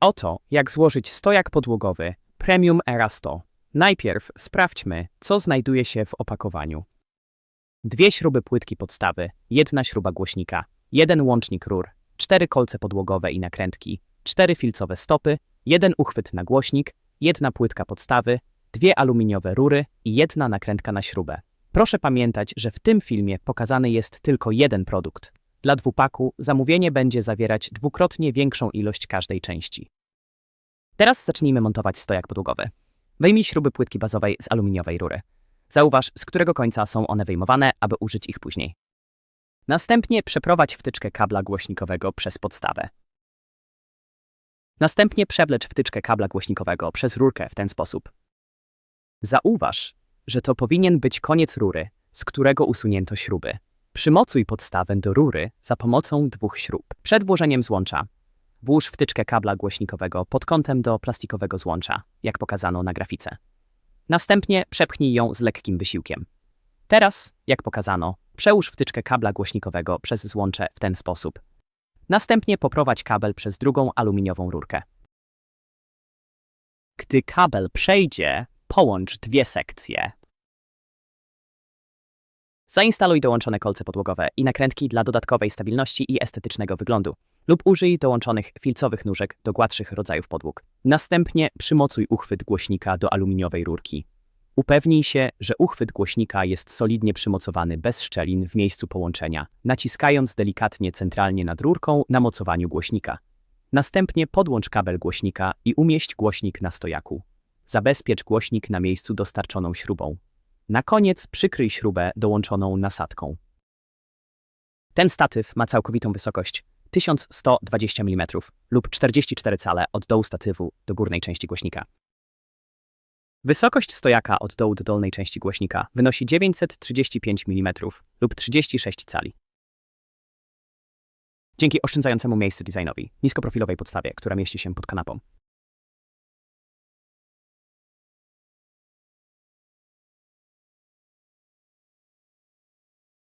Oto, jak złożyć stojak podłogowy Premium Era 100. Najpierw sprawdźmy, co znajduje się w opakowaniu. Dwie śruby płytki podstawy, jedna śruba głośnika, jeden łącznik rur, cztery kolce podłogowe i nakrętki, cztery filcowe stopy, jeden uchwyt na głośnik, jedna płytka podstawy, dwie aluminiowe rury i jedna nakrętka na śrubę. Proszę pamiętać, że w tym filmie pokazany jest tylko jeden produkt. Dla dwupaku zamówienie będzie zawierać dwukrotnie większą ilość każdej części. Teraz zacznijmy montować stojak podłogowy. Wyjmij śruby płytki bazowej z aluminiowej rury. Zauważ, z którego końca są one wyjmowane, aby użyć ich później. Następnie przeprowadź wtyczkę kabla głośnikowego przez podstawę. Następnie przewlecz wtyczkę kabla głośnikowego przez rurkę w ten sposób. Zauważ, że to powinien być koniec rury, z którego usunięto śruby. Przymocuj podstawę do rury za pomocą dwóch śrub. Przed włożeniem złącza włóż wtyczkę kabla głośnikowego pod kątem do plastikowego złącza, jak pokazano na grafice. Następnie przepchnij ją z lekkim wysiłkiem. Teraz, jak pokazano, przełóż wtyczkę kabla głośnikowego przez złącze w ten sposób. Następnie poprowadź kabel przez drugą aluminiową rurkę. Gdy kabel przejdzie, połącz dwie sekcje. Zainstaluj dołączone kolce podłogowe i nakrętki dla dodatkowej stabilności i estetycznego wyglądu lub użyj dołączonych filcowych nóżek do gładszych rodzajów podłóg. Następnie przymocuj uchwyt głośnika do aluminiowej rurki. Upewnij się, że uchwyt głośnika jest solidnie przymocowany bez szczelin w miejscu połączenia, naciskając delikatnie centralnie nad rurką na mocowaniu głośnika. Następnie podłącz kabel głośnika i umieść głośnik na stojaku. Zabezpiecz głośnik na miejscu dostarczoną śrubą. Na koniec przykryj śrubę dołączoną nasadką. Ten statyw ma całkowitą wysokość 1120 mm lub 44 cale od dołu statywu do górnej części głośnika. Wysokość stojaka od dołu do dolnej części głośnika wynosi 935 mm lub 36 cali. Dzięki oszczędzającemu miejscu designowi, niskoprofilowej podstawie, która mieści się pod kanapą,